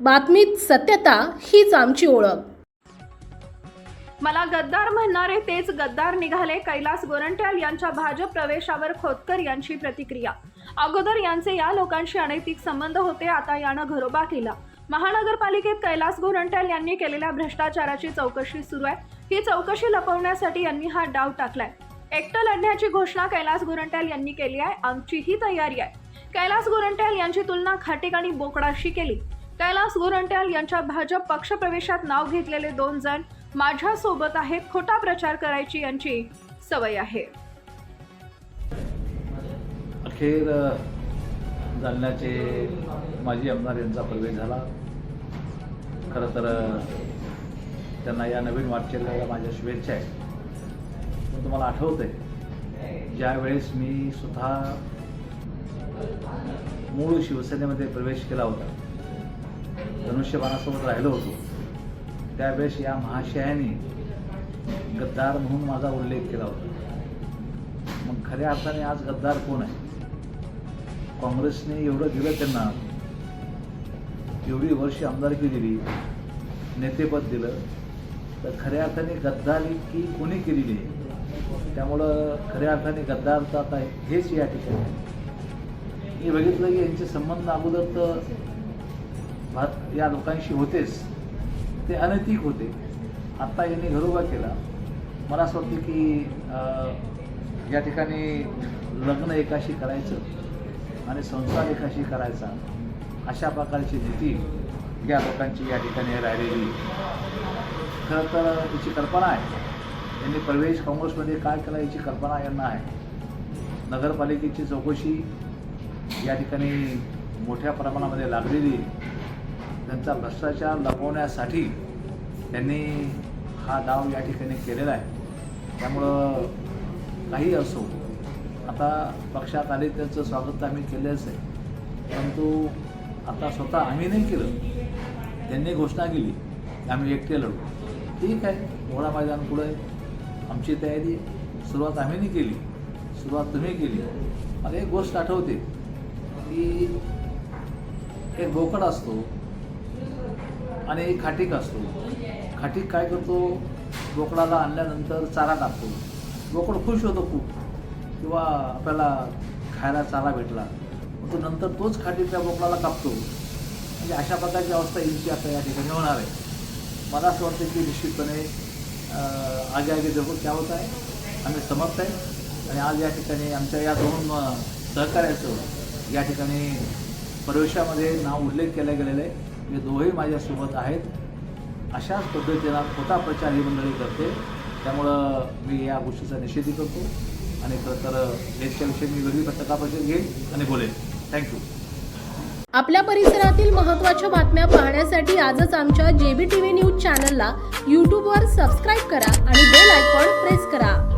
बातमीत सत्यता हीच आमची ओळख. मला गद्दार म्हणणारे तेच गद्दार निघाले. कैलास गोरंट्याल यांच्या भाजप प्रवेशावर खोतकर यांची प्रतिक्रिया. अगोदर यांचे या लोकांशी अनैतिक संबंध होते आता यानं घरोबा केला. महानगरपालिकेत कैलास गोरंट्याल यांनी केलेल्या भ्रष्टाचाराची चौकशी सुरू आहे. ही चौकशी लपवण्यासाठी यांनी हा डाव टाकलाय. एकटं लढण्याची घोषणा कैलास गोरंट्याल यांनी केली आहे. आमचीही तयारी आहे. कैलास गोरंट्याल यांची तुलना खाटीक आणि बोकडाशी केली. कैलास गोरंट्याल यांच्या भाजप पक्षप्रवेशात नाव घेतलेले दोन जण माझ्या सोबत आहेत खोटा प्रचार करायची यांची सवय आहे. अखेर जालन्याचे माजी आमदार यांचा प्रवेश झाला. खरं तर त्यांना या नवीन वाटचालीला माझ्या शुभेच्छा आहेत. पण तुम्हाला आठवतं आहे ज्यावेळेस मी स्वतः मूळ शिवसेनेमध्ये प्रवेश केला होता. धनुष्यबाणासोबत राहिलो होतो. त्यावेळेस या महाशयाने गद्दार म्हणून माझा उल्लेख केला होता. मग खऱ्या अर्थाने आज गद्दार कोण आहे? काँग्रेसने एवढं दिलं त्यांना एवढी वर्ष आमदारकी दिली नेतेपद दिलं तर खऱ्या अर्थाने गद्दारी की कोणी केलेली आहे त्यामुळं खऱ्या अर्थाने गद्दार तर आता हेच या ठिकाणी मी बघितलं की यांचे संबंध अगोदर तर भात या लोकांशी होतेच. ते अनैतिक होते. आत्ता यांनी घरोबा केला. मला असं वाटतं की या ठिकाणी लग्न एकाशी करायचं आणि संसार एकाशी करायचा अशा प्रकारची नीती या लोकांची या ठिकाणी राहिलेली. खरं तर याची कल्पना आहे. यांनी प्रवेश काँग्रेसमध्ये काय केला याची कल्पना यांना आहे. नगरपालिकेची चौकशी या ठिकाणी मोठ्या प्रमाणामध्ये लागलेली त्यांचा भ्रष्टाचार लपवण्यासाठी त्यांनी हा डाव या ठिकाणी केलेला आहे. त्यामुळं काही असो आता पक्षात आले त्यांचं स्वागत आम्ही केलंच आहे. परंतु आता स्वतः आम्ही नाही केलं. त्यांनी घोषणा केली की आम्ही एकटे लढू. ठीक आहे मोळा मैदान पुढे आमची तयारी सुरुवात आम्ही नाही केली. सुरुवात तुम्ही केली. मला एक गोष्ट आठवते. की एक बोकड असतो आणि एक खाटीक असतो. खाटीक काय करतो? बोकडाला आणल्यानंतर चारा टाकतो. बोकड खुश होतो खूप. किंवा आपल्याला खायला चारा भेटला तो नंतर तोच खाटीक त्या बोकडाला कापतो. म्हणजे अशा प्रकारची अवस्था यांची आता या ठिकाणी होणार आहे. मला असं वाटतं की निश्चितपणे आगे आगे जगून काय होत आहे? आम्ही समर्थ आहे. आणि आज या ठिकाणी आमच्या या दोन सहकार्याचं या ठिकाणी प्रवेशामध्ये नाव उल्लेख केला गेलेला आहे हे दोघेही माझ्यासोबत आहेत. अशाच पद्धतीनं खोटा प्रचार ही मंडळी करते. त्यामुळं मी या गोष्टीचा निषेधही करतो. आणि खरं तर याच्याविषयी मी वेगळी पत्रकार परिषद घेईन आणि बोलेन. थँक्यू आपल्या परिसरातील महत्त्वाच्या बातम्या पाहण्यासाठी आजच आमच्या जेबी टी व्ही न्यूज चॅनलला यूट्यूबवर सबस्क्राईब करा आणि बेल आयकॉन प्रेस करा.